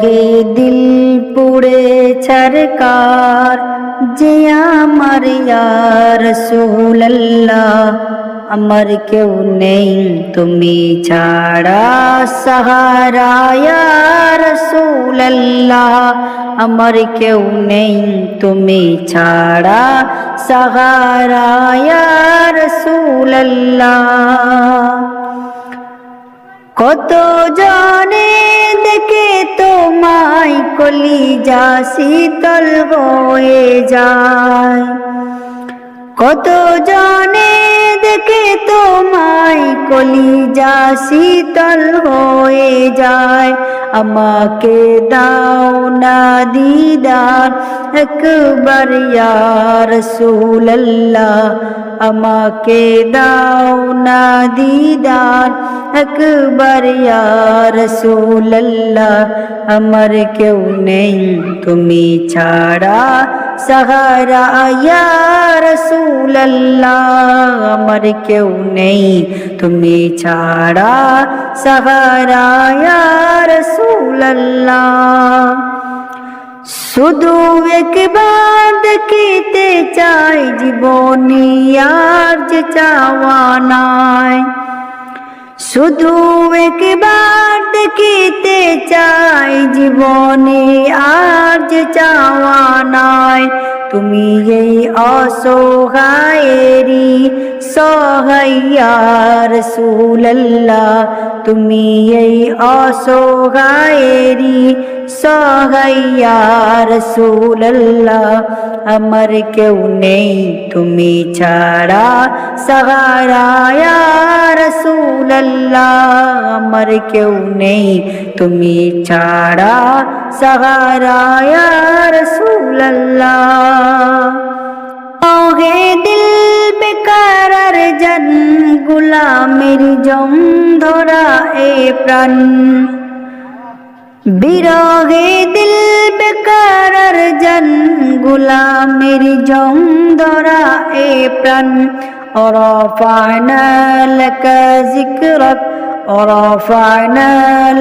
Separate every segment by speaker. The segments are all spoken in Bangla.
Speaker 1: বিরহে দিল পুড়ে ছারকার, যে আমার ইয়ার সুল্লাহ আমার কেউ নেই তুমি ছাড়া সাহারা ইয়ার সুল্লাহ আমার কেউ নেই তুমি ছাড়া সাহারা ইয়ার সুল্লাহ কত জনে দেখে তোমায় কলিজা শীতল হয়ে যায়। কত জনে দেখে তোমায় কলিজা শীতল হয়ে যায়। আমাকে দাও না দিদার, একবার রসুল্লাহ আমাকে দাও না দিদার, একবার রসুল্লাহ আমার কেউ নেই তুমি ছাড়া, সাহারা রসুল্লাহ আমার কেউ নেই তুমি ছাড়া সাহারা রসুল্লাহ শুধু একবার দেখিতে চাই জীবনী আর যে চাওয়া নাই শুধু একবার দেখিতে চাই জীবনে আর যে চাওয়া নাই তুমি এই অসহায়েরি সহাইয়ার সুল্লাহ তুমি এই অসহায়েরি সহাইয়ার সুল্লাহ আমার কেউ নেই, তুমি ছাড়া সহারায়ার সুল্লাহ আমার কেউ নেই, তুমি ছাড়া সহারায়ার সুল্লাহ গুলামের জম ধরা এ প্রাণ বিরহে দিল বেকার জন গুলামের জম ধরা এ প্রাণ ورفعنا لك ذكرك ورفعنا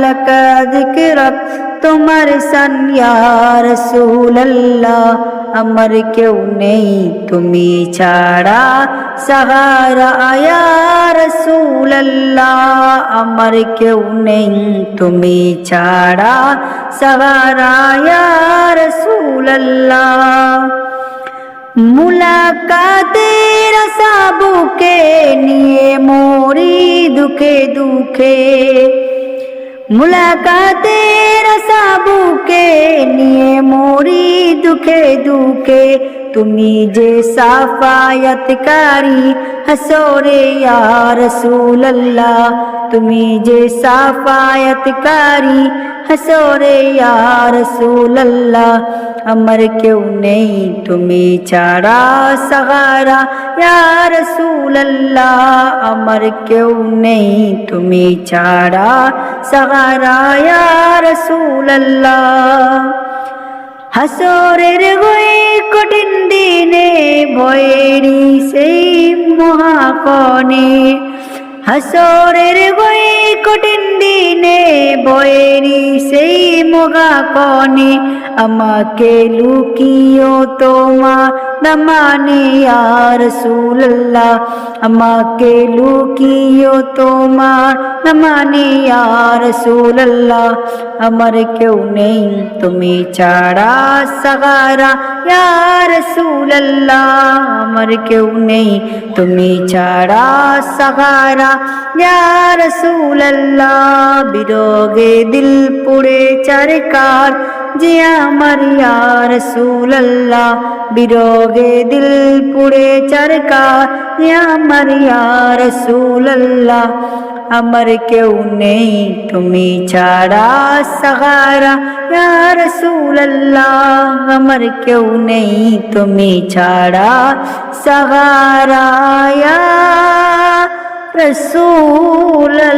Speaker 1: لك ذكرك তোমার সান রসুল্লাহ আমার কেউ নেই তুমি ছাড়া সাহারা আয়া রসুল্লাহ আমার কেউ নেই তুমি ছাড়া সাহারা আয়া রসুল্লাহ মুলাকাতের সাবুকে নিয়ে মরি দুঃখে দুঃখে মুলাকাতের সাবুকে নিয়ে মরি দুঃখে দুঃখে তুমি যে সাফায়তকারী, হসোরে রসুল্লাহ তুমি যে সাফায়তকারী, হসোরে রসুল্লাহ আমার কেউ নেই তুমি ছাড়া সাহারা রসুল্লাহ আমার কেউ নেই তুমি ছাড়া সাহারা রসুল্লাহ হাসরের হয়ে মহাকনে হাসরের বই কঠিন দিনে বয়েরি সেই মহাকনে আমাকে লুকিও তোমা দমানে আর সুল্লাহ আমাকে লুকিও তোমার দমানে আর সুল্লাহ আমার কেউ নেই, তুমি ছাড়া সাগারা ইয়ার সুল্লাহ আমার কেউ নেই, তুমি ছাড়া সাগারা ইয়ার সুল্লাহ বিরোগে দিল পুড়ে চারকার যে আমার ইয়ার সুল্লাহ বিরোগে দিল পুড়ে চারকার আমার ইয়ার সুল্লাহ আমার কেউ নেই, তুমি ছাড়া সাহারা। রসুল্লাহ আমার কেউ নেই, তুমি ছাড়া সাহারা। রসুল্লাহ